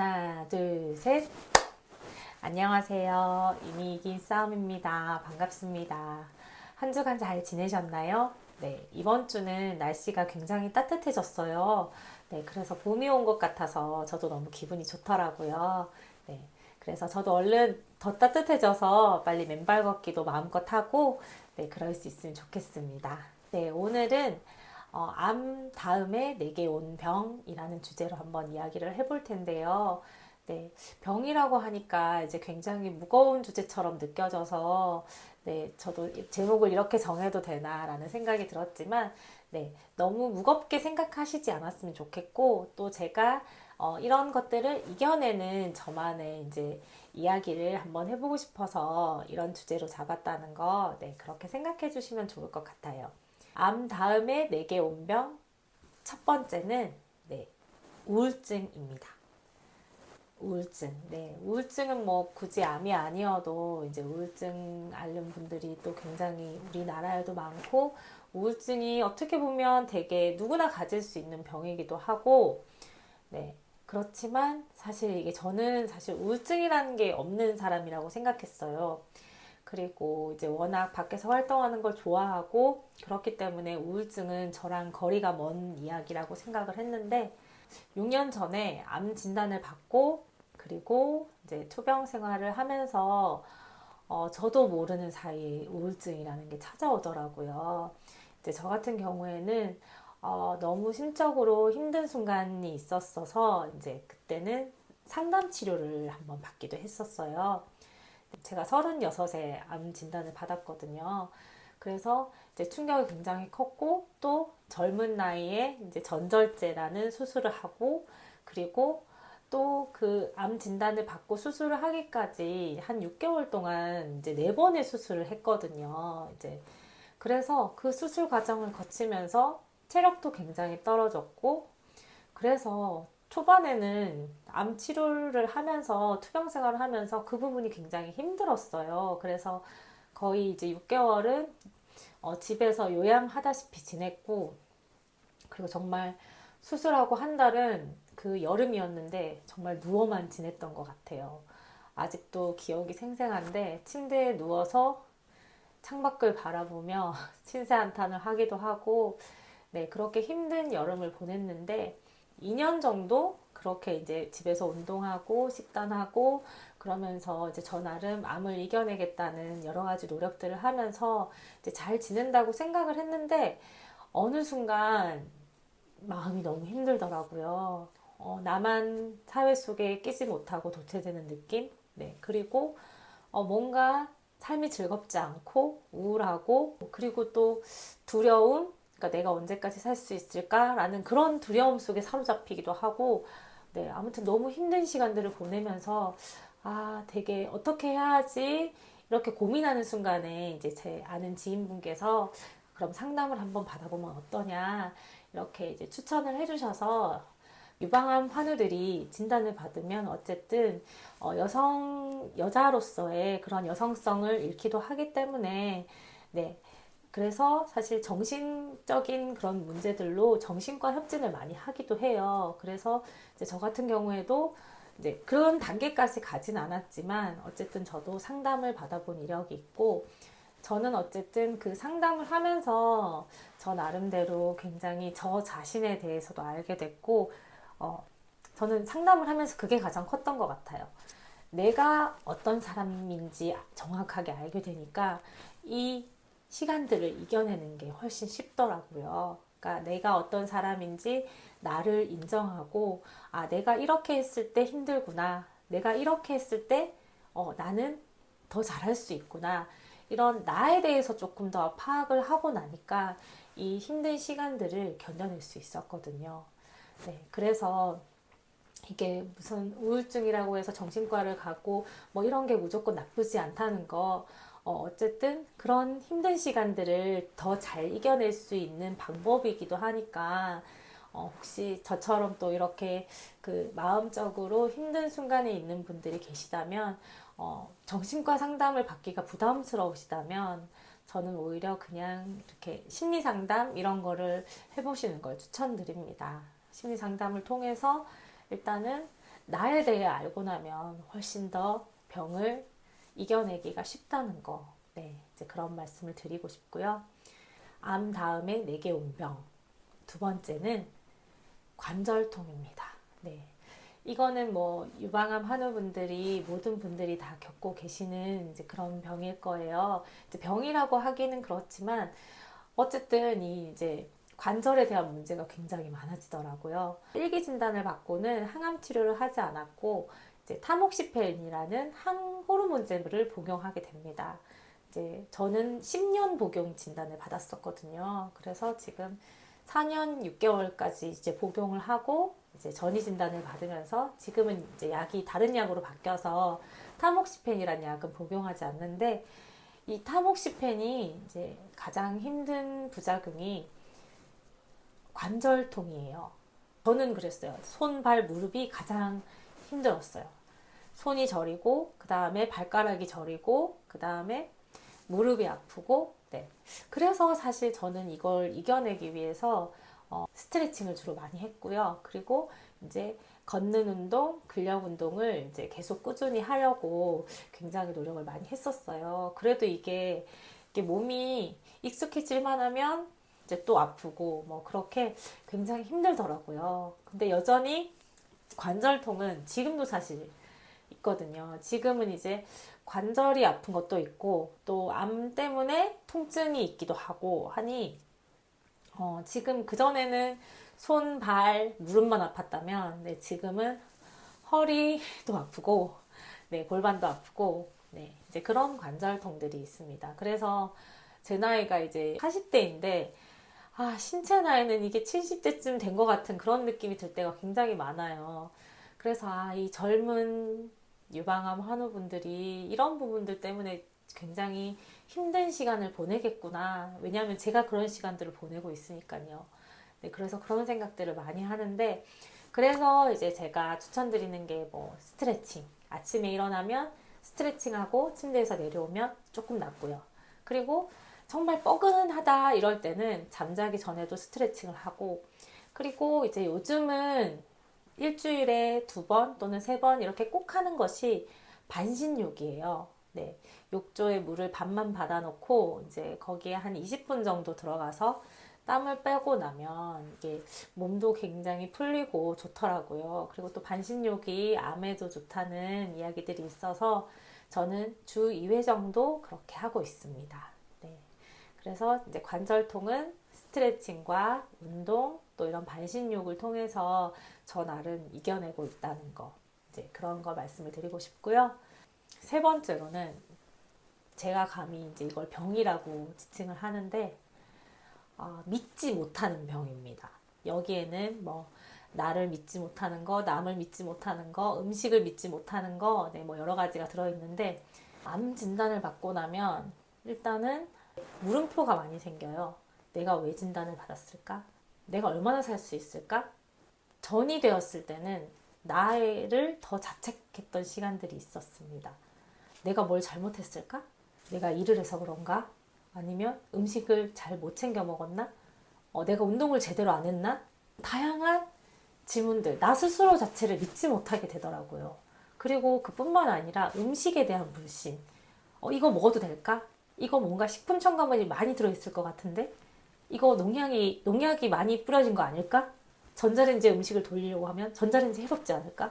하나, 둘, 셋. 안녕하세요. 이미 이긴 싸움입니다. 반갑습니다. 한 주간 잘 지내셨나요? 네, 이번 주는 날씨가 굉장히 따뜻해졌어요. 네, 그래서 봄이 온 것 같아서 저도 너무 기분이 좋더라고요. 네, 그래서 저도 얼른 더 따뜻해져서 빨리 맨발 걷기도 마음껏 하고, 네, 그럴 수 있으면 좋겠습니다. 네, 오늘은 어, 암 다음에 내게 온 병이라는 주제로 한번 이야기를 해볼 텐데요. 네, 병이라고 하니까 이제 굉장히 무거운 주제처럼 느껴져서 네, 저도 제목을 이렇게 정해도 되나라는 생각이 들었지만 네, 너무 무겁게 생각하시지 않았으면 좋겠고 또 제가 어, 이런 것들을 이겨내는 저만의 이제 이야기를 한번 해보고 싶어서 이런 주제로 잡았다는 거, 네, 그렇게 생각해 주시면 좋을 것 같아요. 암 다음에 내게 온 병, 첫 번째는, 네, 우울증입니다. 우울증. 네. 우울증은 뭐 굳이 암이 아니어도 이제 우울증 앓는 분들이 또 굉장히 우리나라에도 많고 우울증이 어떻게 보면 되게 누구나 가질 수 있는 병이기도 하고 네. 그렇지만 사실 이게 저는 사실 우울증이라는 게 없는 사람이라고 생각했어요. 그리고 이제 워낙 밖에서 활동하는 걸 좋아하고 그렇기 때문에 우울증은 저랑 거리가 먼 이야기라고 생각을 했는데 6년 전에 암 진단을 받고 그리고 이제 투병 생활을 하면서 어, 저도 모르는 사이에 우울증이라는 게 찾아오더라고요. 이제 저 같은 경우에는 어, 너무 심적으로 힘든 순간이 있었어서 이제 그때는 상담 치료를 한번 받기도 했었어요. 제가 36에 암 진단을 받았거든요. 그래서 이제 충격이 굉장히 컸고 또 젊은 나이에 이제 전절제라는 수술을 하고 그리고 또 그 암 진단을 받고 수술을 하기까지 한 6개월 동안 이제 네 번의 수술을 했거든요. 이제 그래서 그 수술 과정을 거치면서 체력도 굉장히 떨어졌고 그래서 초반에는 암 치료를 하면서 투병 생활을 하면서 그 부분이 굉장히 힘들었어요. 그래서 거의 이제 6개월은 어, 집에서 요양하다시피 지냈고 그리고 정말 수술하고 한 달은 그 여름이었는데 정말 누워만 지냈던 것 같아요. 아직도 기억이 생생한데 침대에 누워서 창밖을 바라보며 신세 한탄을 하기도 하고 네 그렇게 힘든 여름을 보냈는데 2년 정도 그렇게 이제 집에서 운동하고 식단하고 그러면서 이제 저 나름 암을 이겨내겠다는 여러 가지 노력들을 하면서 이제 잘 지낸다고 생각을 했는데 어느 순간 마음이 너무 힘들더라고요. 어, 나만 사회 속에 끼지 못하고 도태되는 느낌? 네. 그리고 어, 뭔가 삶이 즐겁지 않고 우울하고 그리고 또 두려움? 그러니까 내가 언제까지 살 수 있을까라는 그런 두려움 속에 사로잡히기도 하고 네, 아무튼 너무 힘든 시간들을 보내면서 아, 되게 어떻게 해야지 이렇게 고민하는 순간에 이제 제 아는 지인분께서 그럼 상담을 한번 받아보면 어떠냐 이렇게 이제 추천을 해주셔서 유방암 환우들이 진단을 받으면 어쨌든 어, 여성 여자로서의 그런 여성성을 잃기도 하기 때문에 네 그래서 사실 정신적인 그런 문제들로 정신과 협진을 많이 하기도 해요. 그래서 이제 저 같은 경우에도 이제 그런 단계까지 가진 않았지만 어쨌든 저도 상담을 받아본 이력이 있고 저는 어쨌든 그 상담을 하면서 저 나름대로 굉장히 저 자신에 대해서도 알게 됐고 어, 저는 상담을 하면서 그게 가장 컸던 것 같아요. 내가 어떤 사람인지 정확하게 알게 되니까 이 시간들을 이겨내는 게 훨씬 쉽더라고요. 그러니까 내가 어떤 사람인지 나를 인정하고 아 내가 이렇게 했을 때 힘들구나. 내가 이렇게 했을 때 어, 나는 더 잘할 수 있구나. 이런 나에 대해서 조금 더 파악을 하고 나니까 이 힘든 시간들을 견뎌낼 수 있었거든요. 네, 그래서 이게 무슨 우울증이라고 해서 정신과를 가고 뭐 이런 게 무조건 나쁘지 않다는 거 어, 쨌든 그런 힘든 시간들을 더 잘 이겨낼 수 있는 방법이기도 하니까 어, 혹시 저처럼 또 이렇게 그 마음적으로 힘든 순간에 있는 분들이 계시다면 어, 정신과 상담을 받기가 부담스러우시다면 저는 오히려 그냥 이렇게 심리 상담 이런 거를 해보시는 걸 추천드립니다. 심리 상담을 통해서 일단은 나에 대해 알고 나면 훨씬 더 병을 이겨내기가 쉽다는 거. 네, 이제 그런 말씀을 드리고 싶고요. 암 다음에 내게 온 병. 두 번째는 관절통입니다. 네. 이거는 뭐 유방암 환우분들이 모든 분들이 다 겪고 계시는 이제 그런 병일 거예요. 이제 병이라고 하기는 그렇지만 어쨌든 이 이제 관절에 대한 문제가 굉장히 많아지더라고요. 일기 진단을 받고는 항암 치료를 하지 않았고 이제 타목시펜이라는 항 호르몬제를 복용하게 됩니다. 이제 저는 10년 복용 진단을 받았었거든요. 그래서 지금 4년 6개월까지 이제 복용을 하고 이제 전이 진단을 받으면서 지금은 이제 약이 다른 약으로 바뀌어서 타목시펜이라는 약은 복용하지 않는데 이 타목시펜이 이제 가장 힘든 부작용이 관절통이에요. 저는 그랬어요. 손, 발, 무릎이 가장 힘들었어요. 손이 저리고, 그 다음에 발가락이 저리고, 그 다음에 무릎이 아프고, 네. 그래서 사실 저는 이걸 이겨내기 위해서 어, 스트레칭을 주로 많이 했고요. 그리고 이제 걷는 운동, 근력 운동을 이제 계속 꾸준히 하려고 굉장히 노력을 많이 했었어요. 그래도 이게, 이게 몸이 익숙해질만 하면 이제 또 아프고 뭐 그렇게 굉장히 힘들더라고요. 근데 여전히 관절통은 지금도 사실 있거든요. 지금은 이제 관절이 아픈 것도 있고 또 암 때문에 통증이 있기도 하고 하니 어, 지금 그전에는 손, 발, 무릎만 아팠다면 네, 지금은 허리도 아프고 네, 골반도 아프고 네, 이제 그런 관절통들이 있습니다. 그래서 제 나이가 이제 40대인데 아, 신체 나이는 이게 70대쯤 된 것 같은 그런 느낌이 들 때가 굉장히 많아요. 그래서 아, 이 젊은 유방암 환우분들이 이런 부분들 때문에 굉장히 힘든 시간을 보내겠구나. 왜냐하면 제가 그런 시간들을 보내고 있으니까요. 네, 그래서 그런 생각들을 많이 하는데, 그래서 이제 제가 추천드리는 게 뭐 스트레칭. 아침에 일어나면 스트레칭하고 침대에서 내려오면 조금 낫고요. 그리고 정말 뻐근하다 이럴 때는 잠자기 전에도 스트레칭을 하고, 그리고 이제 요즘은 일주일에 두 번 또는 세 번 이렇게 꼭 하는 것이 반신욕이에요. 네. 욕조에 물을 반만 받아놓고 이제 거기에 한 20분 정도 들어가서 땀을 빼고 나면 이게 몸도 굉장히 풀리고 좋더라고요. 그리고 또 반신욕이 암에도 좋다는 이야기들이 있어서 저는 주 2회 정도 그렇게 하고 있습니다. 네. 그래서 이제 관절통은 스트레칭과 운동 또 이런 반신욕을 통해서 저 나름 이겨내고 있다는 거 이제 그런 거 말씀을 드리고 싶고요. 세 번째로는 제가 감히 이제 이걸 병이라고 지칭을 하는데 어, 믿지 못하는 병입니다. 여기에는 뭐 나를 믿지 못하는 거, 남을 믿지 못하는 거, 음식을 믿지 못하는 거, 네, 뭐 여러 가지가 들어있는데 암 진단을 받고 나면 일단은 물음표가 많이 생겨요. 내가 왜 진단을 받았을까? 내가 얼마나 살 수 있을까? 전이 되었을 때는 나를 더 자책했던 시간들이 있었습니다. 내가 뭘 잘못했을까? 내가 일을 해서 그런가? 아니면 음식을 잘 못 챙겨 먹었나? 어, 내가 운동을 제대로 안 했나? 다양한 질문들, 나 스스로 자체를 믿지 못하게 되더라고요. 그리고 그뿐만 아니라 음식에 대한 불신. 어, 이거 먹어도 될까? 이거 뭔가 식품 첨가물이 많이 들어있을 것 같은데? 이거 농약이, 농약이 많이 뿌려진 거 아닐까? 전자레인지에 음식을 돌리려고 하면 전자레인지 해롭지 않을까?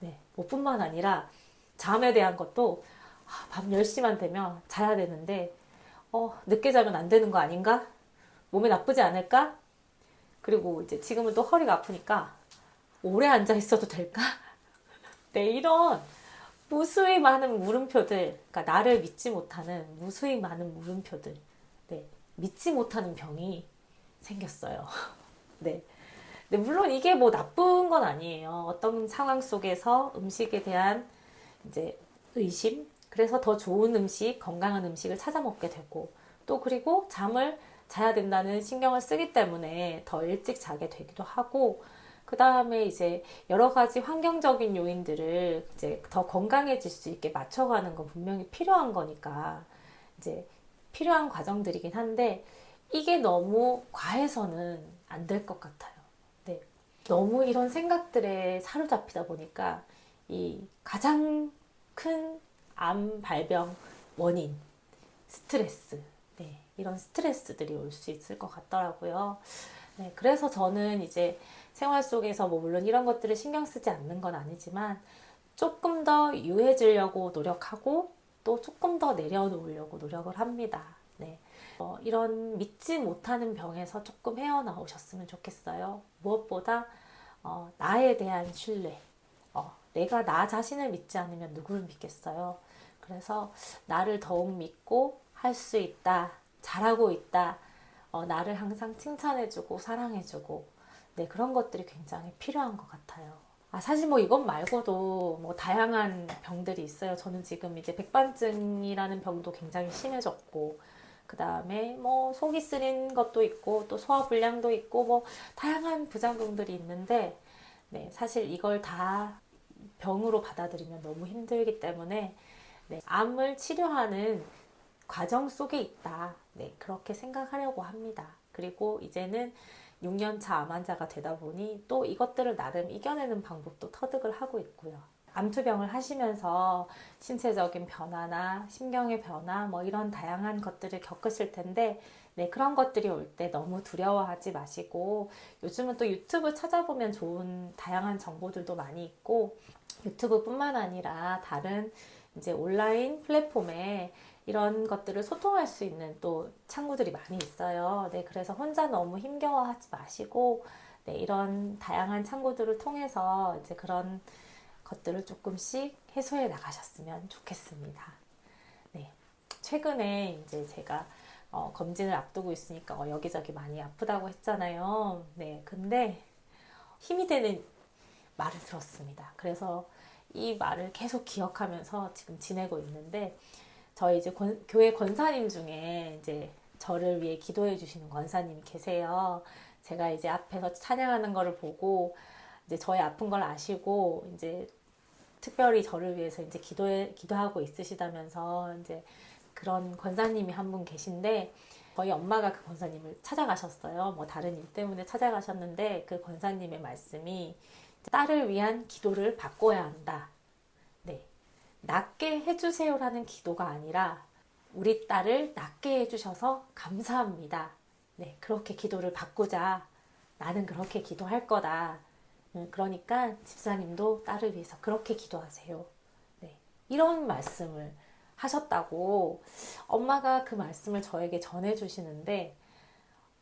네, 뭐 뿐만 아니라 잠에 대한 것도 아, 밤 10시만 되면 자야 되는데 어, 늦게 자면 안 되는 거 아닌가? 몸에 나쁘지 않을까? 그리고 이제 지금은 또 허리가 아프니까 오래 앉아 있어도 될까? 네, 이런 무수히 많은 물음표들, 그러니까 나를 믿지 못하는 무수히 많은 물음표들, 네, 믿지 못하는 병이 생겼어요. 네. 네, 물론 이게 뭐 나쁜 건 아니에요. 어떤 상황 속에서 음식에 대한 이제 의심, 그래서 더 좋은 음식, 건강한 음식을 찾아 먹게 되고, 또 그리고 잠을 자야 된다는 신경을 쓰기 때문에 더 일찍 자게 되기도 하고, 그 다음에 이제 여러 가지 환경적인 요인들을 이제 더 건강해질 수 있게 맞춰가는 건 분명히 필요한 거니까, 이제 필요한 과정들이긴 한데, 이게 너무 과해서는 안 될 것 같아요. 네. 너무 이런 생각들에 사로잡히다 보니까 이 가장 큰 암 발병 원인 스트레스 네, 이런 스트레스들이 올 수 있을 것 같더라고요. 네, 그래서 저는 이제 생활 속에서 뭐 물론 이런 것들을 신경 쓰지 않는 건 아니지만 조금 더 유해지려고 노력하고 또 조금 더 내려놓으려고 노력을 합니다. 네. 어, 이런 믿지 못하는 병에서 조금 헤어나오셨으면 좋겠어요. 무엇보다 어, 나에 대한 신뢰. 어, 내가 나 자신을 믿지 않으면 누구를 믿겠어요. 그래서 나를 더욱 믿고 할 수 있다, 잘하고 있다, 어, 나를 항상 칭찬해주고 사랑해주고, 네, 그런 것들이 굉장히 필요한 것 같아요. 아, 사실 뭐 이것 말고도 뭐 다양한 병들이 있어요. 저는 지금 이제 백반증이라는 병도 굉장히 심해졌고, 그 다음에 뭐 속이 쓰린 것도 있고, 또 소화불량도 있고, 뭐 다양한 부작용들이 있는데, 네, 사실 이걸 다 병으로 받아들이면 너무 힘들기 때문에, 네, 암을 치료하는 과정 속에 있다. 네, 그렇게 생각하려고 합니다. 그리고 이제는 6년차 암 환자가 되다 보니 또 이것들을 나름 이겨내는 방법도 터득을 하고 있고요. 암투병을 하시면서 신체적인 변화나 심경의 변화 뭐 이런 다양한 것들을 겪으실 텐데 네, 그런 것들이 올 때 너무 두려워하지 마시고 요즘은 또 유튜브 찾아보면 좋은 다양한 정보들도 많이 있고 유튜브뿐만 아니라 다른 이제 온라인 플랫폼에 이런 것들을 소통할 수 있는 또 창구들이 많이 있어요. 네, 그래서 혼자 너무 힘겨워하지 마시고, 네, 이런 다양한 창구들을 통해서 이제 그런 것들을 조금씩 해소해 나가셨으면 좋겠습니다. 네, 최근에 이제 제가 어, 검진을 앞두고 있으니까 어, 여기저기 많이 아프다고 했잖아요. 네, 근데 힘이 되는 말을 들었습니다. 그래서 이 말을 계속 기억하면서 지금 지내고 있는데, 저희 이제 권, 교회 권사님 중에 이제 저를 위해 기도해 주시는 권사님이 계세요. 제가 이제 앞에서 찬양하는 거를 보고 이제 저의 아픈 걸 아시고 이제 특별히 저를 위해서 이제 기도해 기도하고 있으시다면서 이제 그런 권사님이 한 분 계신데 저희 엄마가 그 권사님을 찾아가셨어요. 뭐 다른 일 때문에 찾아가셨는데 그 권사님의 말씀이 딸을 위한 기도를 바꿔야 한다. 네. 낫게 해주세요라는 기도가 아니라 우리 딸을 낫게 해주셔서 감사합니다. 네, 그렇게 기도를 바꾸자. 나는 그렇게 기도할 거다. 음, 그러니까 집사님도 딸을 위해서 그렇게 기도하세요. 네, 이런 말씀을 하셨다고 엄마가 그 말씀을 저에게 전해주시는데,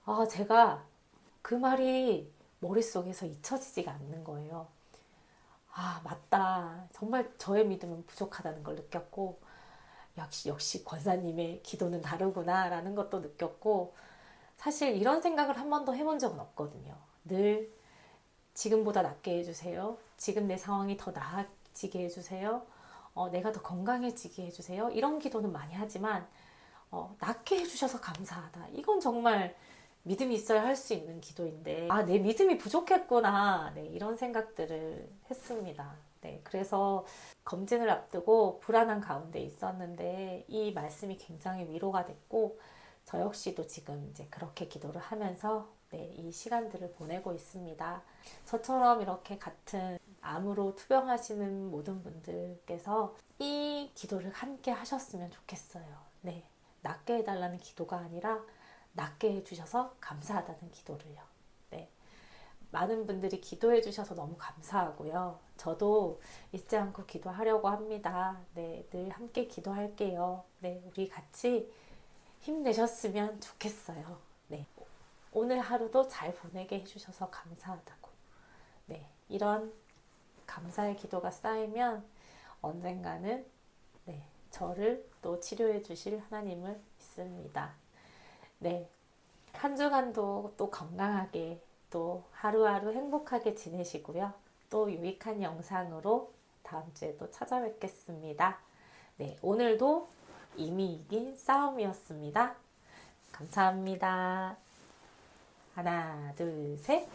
아, 제가 그 말이 머릿속에서 잊혀지지가 않는 거예요. 아, 맞다. 정말 저의 믿음은 부족하다는 걸 느꼈고, 역시, 역시 권사님의 기도는 다르구나, 라는 것도 느꼈고, 사실 이런 생각을 한 번도 해본 적은 없거든요. 늘 지금보다 낫게 해주세요. 지금 내 상황이 더 나아지게 해주세요. 어, 내가 더 건강해지게 해주세요. 이런 기도는 많이 하지만, 어, 낫게 해주셔서 감사하다. 이건 정말 믿음이 있어야 할 수 있는 기도인데, 아, 내 믿음이 부족했구나. 네, 이런 생각들을 했습니다. 네, 그래서 검진을 앞두고 불안한 가운데 있었는데, 이 말씀이 굉장히 위로가 됐고, 저 역시도 지금 이제 그렇게 기도를 하면서 네, 이 시간들을 보내고 있습니다. 저처럼 이렇게 같은 암으로 투병하시는 모든 분들께서 이 기도를 함께 하셨으면 좋겠어요. 네. 낫게 해달라는 기도가 아니라 낫게 해주셔서 감사하다는 기도를요. 네. 많은 분들이 기도해 주셔서 너무 감사하고요. 저도 잊지 않고 기도하려고 합니다. 네, 늘 함께 기도할게요. 네, 우리 같이 힘내셨으면 좋겠어요. 네. 오늘 하루도 잘 보내게 해주셔서 감사하다고. 네. 이런 감사의 기도가 쌓이면 언젠가는 네, 저를 또 치료해 주실 하나님을 믿습니다. 네. 한 주간도 또 건강하게 또 하루하루 행복하게 지내시고요. 또 유익한 영상으로 다음 주에도 찾아뵙겠습니다. 네, 오늘도 이미 이긴 싸움이었습니다. 감사합니다. 하나, 둘, 셋.